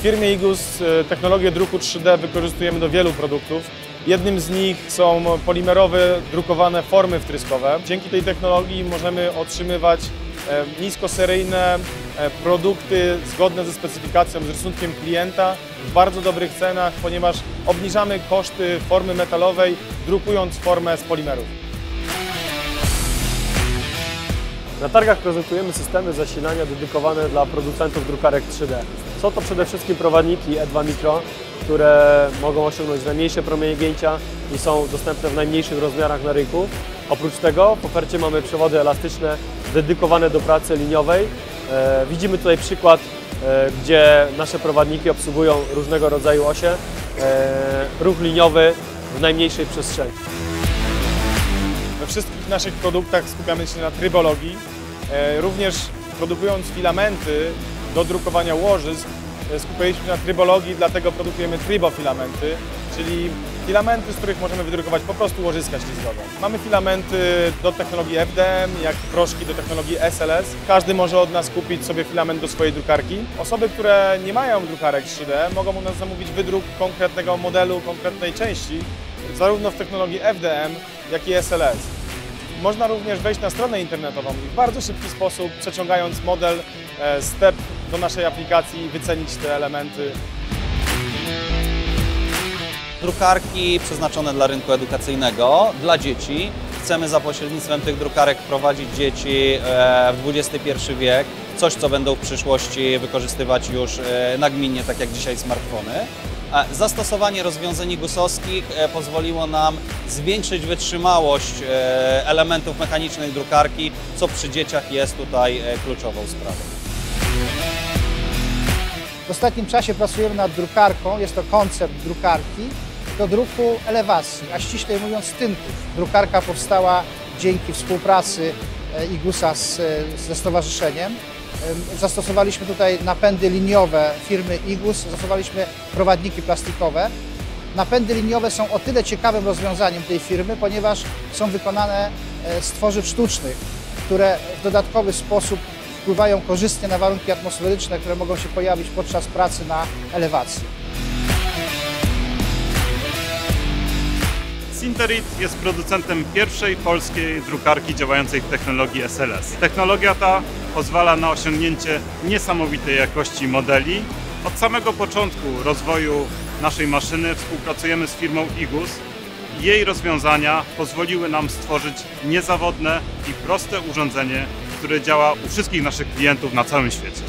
W firmie IGUS e, technologię druku 3D wykorzystujemy do wielu produktów. Jednym z nich są polimerowe, drukowane formy wtryskowe. Dzięki tej technologii możemy otrzymywać e, niskoseryjne e, produkty zgodne ze specyfikacją, z rysunkiem klienta w bardzo dobrych cenach, ponieważ obniżamy koszty formy metalowej, drukując formę z polimerów. Na targach prezentujemy systemy zasilania dedykowane dla producentów drukarek 3D. Są to przede wszystkim prowadniki E2 Micro, które mogą osiągnąć najmniejsze promienie gięcia i są dostępne w najmniejszych rozmiarach na rynku. Oprócz tego w ofercie mamy przewody elastyczne dedykowane do pracy liniowej. E, widzimy tutaj przykład, e, gdzie nasze prowadniki obsługują różnego rodzaju osie. E, ruch liniowy w najmniejszej przestrzeni. We wszystkich naszych produktach skupiamy się na trybologii. E, Również produkując filamenty do drukowania łożysk, e, skupiliśmy się na trybologii, dlatego produkujemy trybofilamenty, czyli filamenty, z których możemy wydrukować po prostu łożyska ślizgowe. Mamy filamenty do technologii FDM, jak proszki do technologii SLS. Każdy może od nas kupić sobie filament do swojej drukarki. Osoby, które nie mają drukarek 3D, mogą u nas zamówić wydruk konkretnego modelu, konkretnej części, zarówno w technologii FDM, jak i SLS. Można również wejść na stronę internetową i w bardzo szybki sposób, przeciągając model e, STEP do naszej aplikacji, wycenić te elementy. drukarki przeznaczone dla rynku edukacyjnego, dla dzieci. Chcemy za pośrednictwem tych drukarek wprowadzić dzieci e, w XXI wiek, coś co będą w przyszłości wykorzystywać już e, nagminnie, tak jak dzisiaj smartfony. Zastosowanie rozwiązań gusowskich e, pozwoliło nam zwiększyć wytrzymałość e, elementów mechanicznej drukarki, co przy dzieciach jest tutaj e, kluczową sprawą. W ostatnim czasie pracujemy nad drukarką, jest to koncept drukarki do druku elewacji, a ściślej mówiąc tynków. Drukarka powstała dzięki współpracy IGUSA z, ze stowarzyszeniem. Zastosowaliśmy tutaj napędy liniowe firmy IGUS, zastosowaliśmy prowadniki plastikowe. Napędy liniowe są o tyle ciekawym rozwiązaniem tej firmy, ponieważ są wykonane e, z tworzyw sztucznych, które w dodatkowy sposób wpływają korzystnie na warunki atmosferyczne, które mogą się pojawić podczas pracy na elewacji. Sinterit jest producentem pierwszej polskiej drukarki działającej w technologii SLS. Technologia ta pozwala na osiągnięcie niesamowitej jakości modeli. Od samego początku rozwoju naszej maszyny współpracujemy z firmą IGUS. Jej rozwiązania pozwoliły nam stworzyć niezawodne i proste urządzenie, które działa u wszystkich naszych klientów na całym świecie.